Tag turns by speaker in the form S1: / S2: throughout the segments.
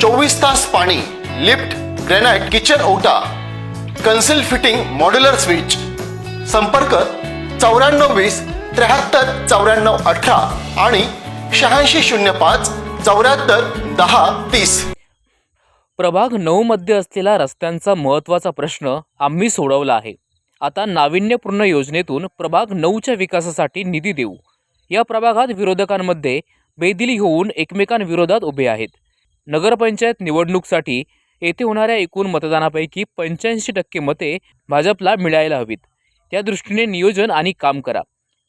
S1: चोवीस तास पाणी लिफ्ट ग्रेनाइट किचन ओटा कन्सिल फिटिंग मॉड्युलर स्विच. संपर्क चौऱ्याण्णव वीस त्र्याहत्तर चौऱ्याण्णव अठरा आणि शहाऐंशी शून्य पाच चौऱ्याहत्तर दहा तीस.
S2: प्रभाग नऊ मध्ये असलेला रस्त्यांचा महत्त्वाचा प्रश्न आम्ही सोडवला आहे. आता नाविन्यपूर्ण योजनेतून प्रभाग नऊच्या विकासासाठी निधी देऊ. या प्रभागात विरोधकांमध्ये बेदिली होऊन एकमेकांविरोधात उभे आहेत. नगरपंचायत निवडणूकसाठी येथे होणाऱ्या एकूण मतदानापैकी पंच्याऐंशी टक्के मते भाजपला मिळायला हवीत. त्या दृष्टीने नियोजन आणि काम करा.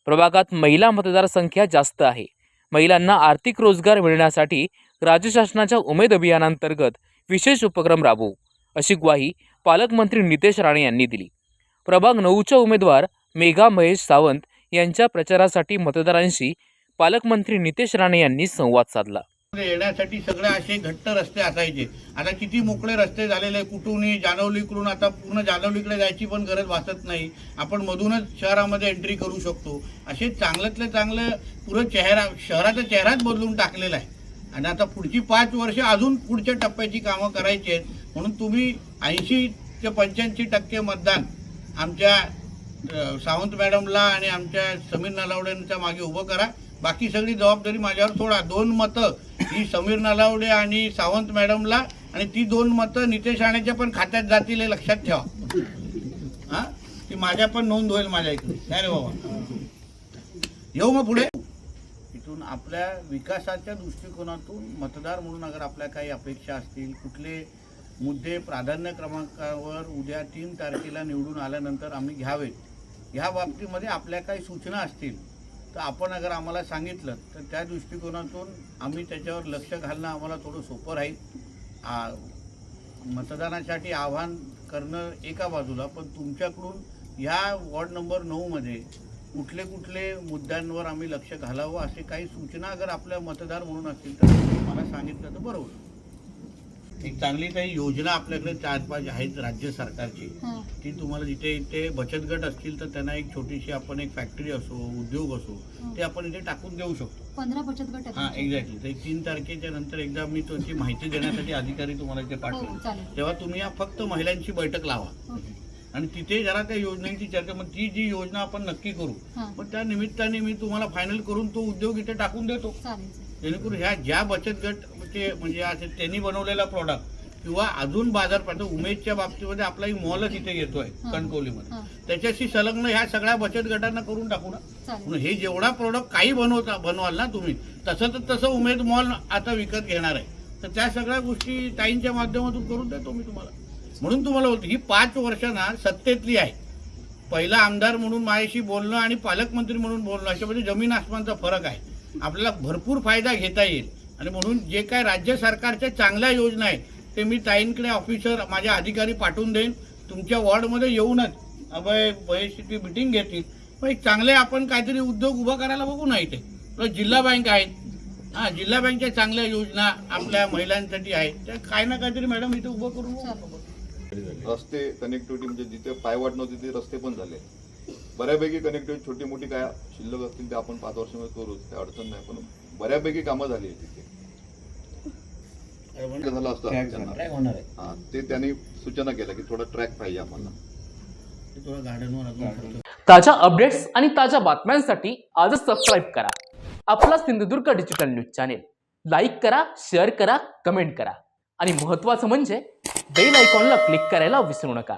S2: प्रभागात महिला मतदारसंख्या जास्त आहे. महिलांना आर्थिक रोजगार मिळण्यासाठी राज्य शासनाच्या उमेद अभियानांतर्गत विशेष उपक्रम राबवू अशी ग्वाही पालकमंत्री नितेश राणे यांनी दिली. प्रभाग नऊच्या उमेदवार मेघा महेश सावंत यांच्या प्रचारासाठी मतदारांशी पालकमंत्री नितेश राणे यांनी संवाद साधला.
S3: येण्यासाठी सगळे असे घट्ट रस्ते असायचे. आता किती मोकळे रस्ते झालेले कुठूनही जानवलीकडून आता पूर्ण जानवलीकडे जायची पण गरज भासत नाही. आपण मधूनच शहरामध्ये एंट्री करू शकतो. असे चांगल्यातले चांगलं पुरं चेहरा शहराचा चेहराच बदलून टाकलेला आहे. आणि आता पुढची पाच वर्ष अजून पुढच्या टप्प्याची कामं करायची आहेत. म्हणून तुम्ही ऐंशी ते पंच्याऐंशी टक्के मतदान आमच्या सावंत मॅडमला आणि आमच्या समीर नलावड्यांच्या मागे उभं करा. बाकी सगळी जबाबदारी माझ्यावर सोडा. दोन मतं ही समीर नलावडे आणि सावंत मॅडमला आणि ती दोन मतं नितेश राणेच्या पण खात्यात जातील हे लक्षात ठेवा. हा? ती माझ्या पण नोंद होईल माझ्या इकडे नाही रे बाबा. येऊ मग पुढे. इथून आपल्या विकासाच्या दृष्टिकोनातून मतदार म्हणून अगर आपल्या काही अपेक्षा असतील कुठले मुद्दे प्राधान्य क्रमांकावर उद्या तीन तारखेला निवडून आल्यानंतर आम्ही घ्यावेत. ह्या बाबतीमध्ये आपल्या काही सूचना असतील. तर आपण अगर आम्हाला सांगितलं तर त्या दृष्टिकोनातून आम्ही त्याच्यावर लक्ष घालणं आम्हाला थोडं सोपं राहील. आ, मतदानासाठी आव्हान करणं एका बाजूला पण तुमच्याकडून ह्या वॉर्ड नंबर नऊमध्ये कुठले कुठले मुद्द्यांवर आम्ही लक्ष घालावं असे काही सूचना अगर आपल्या मतदार म्हणून असतील तर मला सांगितलं तर बरोबर. एक चांगली काही योजना आपल्याकडे चार पाच आहेत राज्य सरकारची ती तुम्हाला जिथे इथे बचत गट असतील तर त्यांना एक छोटीशी आपण एक फॅक्टरी असो उद्योग असो ते आपण इथे टाकून देऊ शकतो.
S4: पंधरा बचत गट
S3: हां. एक्झॅक्टली तर तीन तारखेच्या नंतर एकदा मी तुमची माहिती देण्यासाठी अधिकारी तुम्हाला इथे
S4: हो चालेल.
S3: तेव्हा तुम्ही या फक्त महिलांची बैठक लावा. आणि तिथे जरा त्या योजनेची चर्चा मग ती जी योजना आपण नक्की करू पण त्या निमित्ताने मी तुम्हाला फायनल करून तो उद्योग इथे टाकून देतो. जेणेकरून ह्या ज्या बचत गट ते म्हणजे असे त्यांनी बनवलेला प्रॉडक्ट किंवा अजून बाजारपेठ उमेदच्या बाबतीमध्ये आपला एक मॉलच इथे घेतोय
S4: हां.
S3: कणकवलीमध्ये. त्याच्याशी संलग्न ह्या सगळ्या बचत गटांना करून टाकू ना. हे जेवढा प्रोडक्ट काही बनवता बनवाल ना तुम्ही तसं तर तसं उमेद मॉल आता विकत घेणार आहे. तर त्या सगळ्या गोष्टी ताईंच्या माध्यमातून करून देतो मी तुम्हाला. म्हणून तुम्हाला बोलतो ही पाच वर्ष ना सत्तेतली आहे. पहिला आमदार म्हणून माझ्याशी बोलणं आणि पालकमंत्री म्हणून बोलणं अशामध्ये जमीन आसमानचा फरक आहे. आपल्याला भरपूर फायदा घेता येईल. आणि म्हणून जे काय राज्य सरकारच्या चांगल्या योजना आहेत ते मी ताईंकडे ऑफिसर माझ्या अधिकारी पाठवून देईन. तुमच्या वॉर्डमध्ये येऊनच अभय बहिष्ठी मिटिंग घेतील. मग एक चांगले आपण काहीतरी उद्योग उभा करायला बघू ना इथे. जिल्हा बँक आहेत हां जिल्हा बँकच्या चांगल्या योजना आपल्या महिलांसाठी आहेत. त्या काय ना काहीतरी मॅडम इथे उभं करू.
S5: रस्ते कनेक्टिव्हिटी म्हणजे जिथे पायवाट नव्हती तिथे रस्ते पण झाले. बऱ्यापैकी कनेक्टिव्हिटी छोटी मोठी काय शिल्लक असतील ते आपण पाच वर्षामध्ये करू काय अडचण नाही पण बऱ्यापैकी कामं झाली आहेत तिथे. झालं असतं. त्यांना.
S3: काय होणार आहे.
S5: हा, ते त्यांनी सूचना केल्या की थोडा ट्रॅक पाहिजे आम्हाला.
S2: ताज्या अपडेट्स आणि ताज्या बातम्यांसाठी आजच सबस्क्राईब करा. आपला Sindhudurg digital news channel like करा शेअर करा कमेंट करा. आणि महत्त्वाचं म्हणजे बेल आयकॉनला क्लिक करायला विसरू नका.